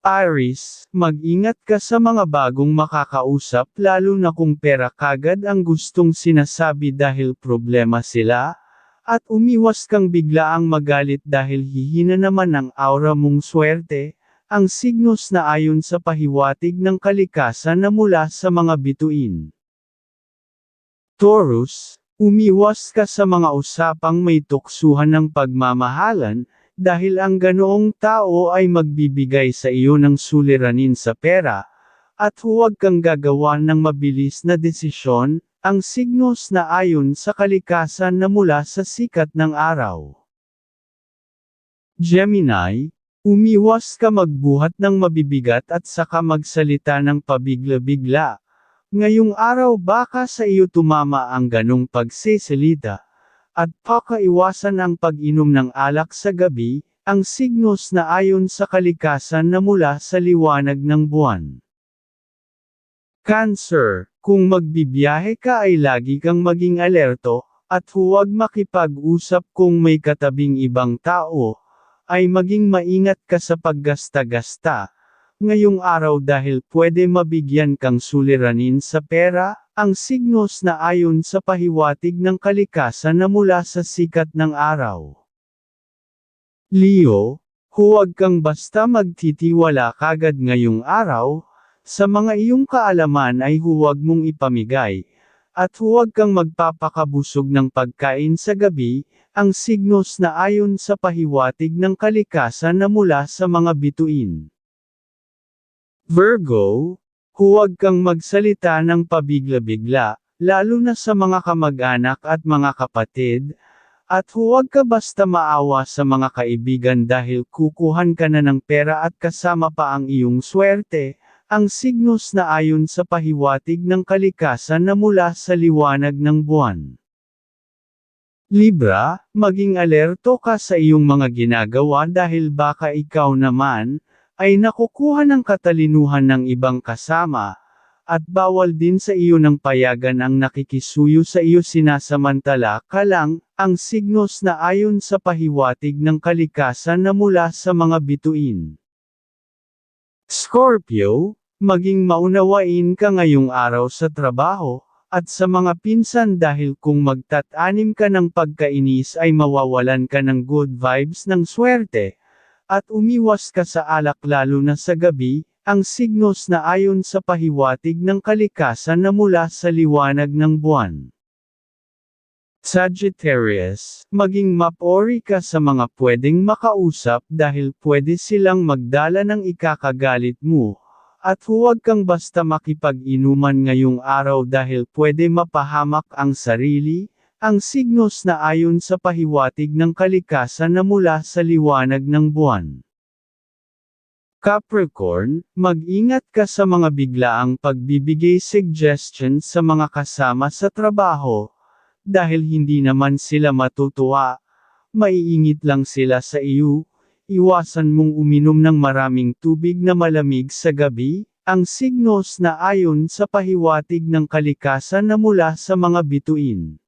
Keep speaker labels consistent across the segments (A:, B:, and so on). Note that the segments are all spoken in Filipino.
A: Aris, mag-ingat ka sa mga bagong makakausap lalo na kung pera kagad ang gustong sinasabi dahil problema sila, at umiwas kang biglaang magalit dahil hihina naman ang aura mong swerte, ang signos na ayon sa pahiwatig ng kalikasan na mula sa mga bituin. Taurus, umiwas ka sa mga usapang may tuksuhan ng pagmamahalan, dahil ang ganoong tao ay magbibigay sa iyo ng suliranin sa pera, at huwag kang gagawa ng mabilis na desisyon, ang signos na ayon sa kalikasan na mula sa sikat ng araw. Gemini, umiwas ka magbuhat ng mabibigat at saka magsalita ng pabigla-bigla. Ngayong araw baka sa iyo tumama ang ganong pagsisilita at pakaiwasan ang pag-inom ng alak sa gabi, ang signos na ayon sa kalikasan na mula sa liwanag ng buwan. Cancer, kung magbibiyahe ka ay lagi kang maging alerto, at huwag makipag-usap kung may katabing ibang tao, ay maging maingat ka sa paggasta-gasta. Ngayong araw dahil pwede mabigyan kang suliranin sa pera, ang signos na ayon sa pahiwatig ng kalikasan na mula sa sikat ng araw. Leo, huwag kang basta magtitiwala kagad ngayong araw, sa mga iyong kaalaman ay huwag mong ipamigay, at huwag kang magpapakabusog ng pagkain sa gabi, ang signos na ayon sa pahiwatig ng kalikasan na mula sa mga bituin. Virgo, huwag kang magsalita ng pabigla-bigla, lalo na sa mga kamag-anak at mga kapatid, at huwag ka basta maawa sa mga kaibigan dahil kukuhan ka na ng pera at kasama pa ang iyong swerte, ang signos na ayon sa pahiwatig ng kalikasan na mula sa liwanag ng buwan. Libra, maging alerto ka sa iyong mga ginagawa dahil baka ikaw naman, ay nakukuha ng katalinuhan ng ibang kasama, at bawal din sa iyo ng payagan ang nakikisuyo sa iyo sinasamantala ka lang, ang signos na ayon sa pahiwatig ng kalikasan na mula sa mga bituin. Scorpio, maging maunawain ka ngayong araw sa trabaho, at sa mga pinsan dahil kung magtatanim ka ng pagkainis ay mawawalan ka ng good vibes ng swerte, at umiwas ka sa alak lalo na sa gabi, ang signos na ayon sa pahiwatig ng kalikasan na mula sa liwanag ng buwan. Sagittarius, maging mapori ka sa mga pwedeng makausap dahil pwede silang magdala ng ikakagalit mo, at huwag kang basta makipag-inuman ngayong araw dahil pwede mapahamak ang sarili, ang signos na ayon sa pahiwatig ng kalikasan na mula sa liwanag ng buwan. Capricorn, mag-ingat ka sa mga biglaang pagbibigay suggestions sa mga kasama sa trabaho, dahil hindi naman sila matutuwa, maiingit lang sila sa iyo, Iwasan mong uminom ng maraming tubig na malamig sa gabi, ang signos na ayon sa pahiwatig ng kalikasan na mula sa mga bituin.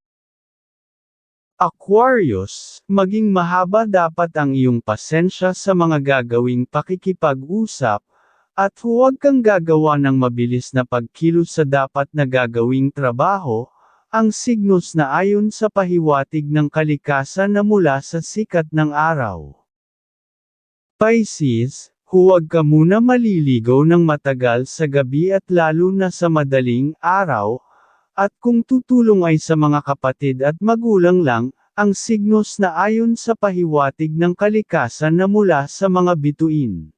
A: Aquarius, maging mahaba dapat ang iyong pasensya sa mga gagawing pakikipag-usap, at huwag kang gagawa ng mabilis na pagkilos sa dapat na gagawing trabaho, ang signos na ayon sa pahiwatig ng kalikasan na mula sa sikat ng araw. Pisces, huwag ka muna maliligaw ng matagal sa gabi at lalo na sa madaling araw, at kung tutulong ay sa mga kapatid at magulang lang, ang signos na ayon sa pahiwatig ng kalikasan na mula sa mga bituin.